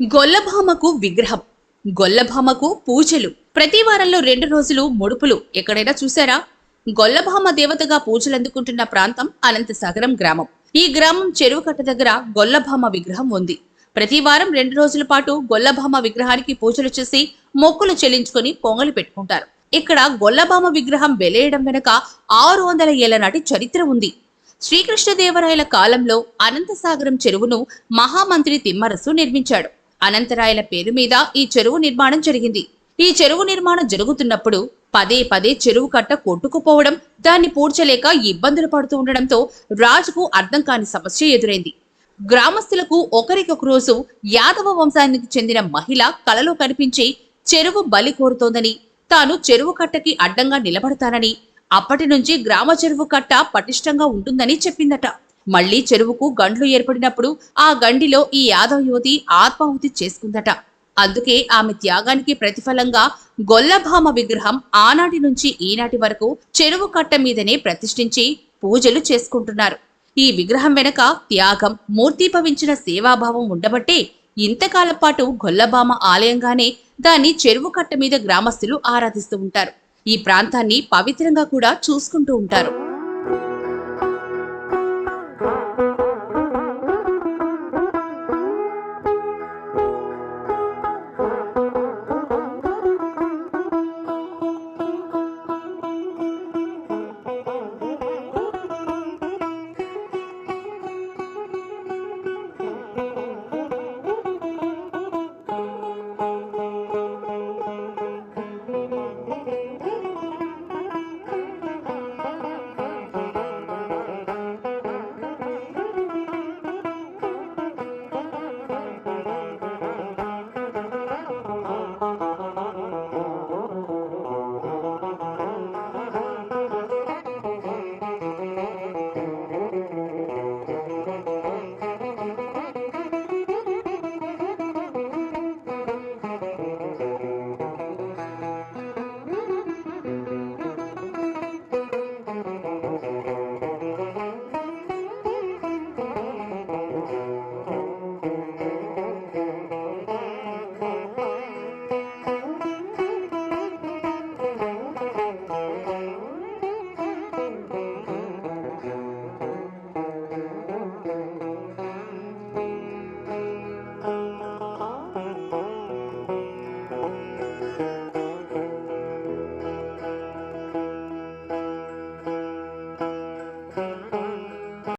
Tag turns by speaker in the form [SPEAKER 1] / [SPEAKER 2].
[SPEAKER 1] గొల్లభామకు విగ్రహం గొల్లభామకు పూజలు. ప్రతి వారంలో రెండు రోజులు ముడుపులు. ఎక్కడైనా చూసారా గొల్లభామ దేవతగా పూజలు అందుకుంటున్న ప్రాంతం అనంతసాగరం గ్రామం. ఈ గ్రామం చెరువు కట్ట దగ్గర గొల్లభామ విగ్రహం ఉంది. ప్రతి వారం రెండు రోజుల పాటు గొల్లభామ విగ్రహానికి పూజలు చేసి మొక్కులు చెల్లించుకొని పొంగలి పెట్టుకుంటారు. ఇక్కడ గొల్లభామ విగ్రహం వెలేయడం వెనుక ఆరు వందల ఏళ్ళ నాటి చరిత్ర ఉంది. శ్రీకృష్ణదేవరాయల కాలంలో అనంతసాగరం చెరువును మహామంత్రి తిమ్మరసు నిర్మించాడు. అనంతరాయల పేరు మీద ఈ చెరువు నిర్మాణం జరిగింది. ఈ చెరువు నిర్మాణం జరుగుతున్నప్పుడు పదే పదే చెరువు కట్ట కొట్టుకుపోవడం దాన్ని పూడ్చలేక ఇబ్బందులు పడుతూ ఉండడంతో రాజుకు అర్థం కాని సమస్య ఎదురైంది. గ్రామస్తులకు ఒకరికొక రోజు యాదవ వంశానికి చెందిన మహిళ కలలో కనిపించి చెరువు బలి కోరుతోందని తాను చెరువు కట్టకి అడ్డంగా నిలబడతానని అప్పటి నుంచి గ్రామ చెరువు కట్ట పటిష్టంగా ఉంటుందని చెప్పిందట. మళ్ళీ చెరువుకు గండ్లు ఏర్పడినప్పుడు ఆ గండిలో ఈ యాదవ యువతి ఆత్మాహుతి చేసుకుందట. అందుకే ఆమె త్యాగానికి ప్రతిఫలంగా గొల్లభామ విగ్రహం ఆనాటి నుంచి ఈనాటి వరకు చెరువు కట్ట మీదనే ప్రతిష్ఠించి పూజలు చేసుకుంటున్నారు. ఈ విగ్రహం వెనక త్యాగం మూర్తిభవించిన సేవాభావం ఉండబట్టే ఇంతకాలం పాటు గొల్లభామ ఆలయంగానే దాన్ని చెరువు కట్ట మీద గ్రామస్తులు ఆరాధిస్తూ ఉంటారు. ఈ ప్రాంతాన్ని పవిత్రంగా కూడా చూసుకుంటూ ఉంటారు.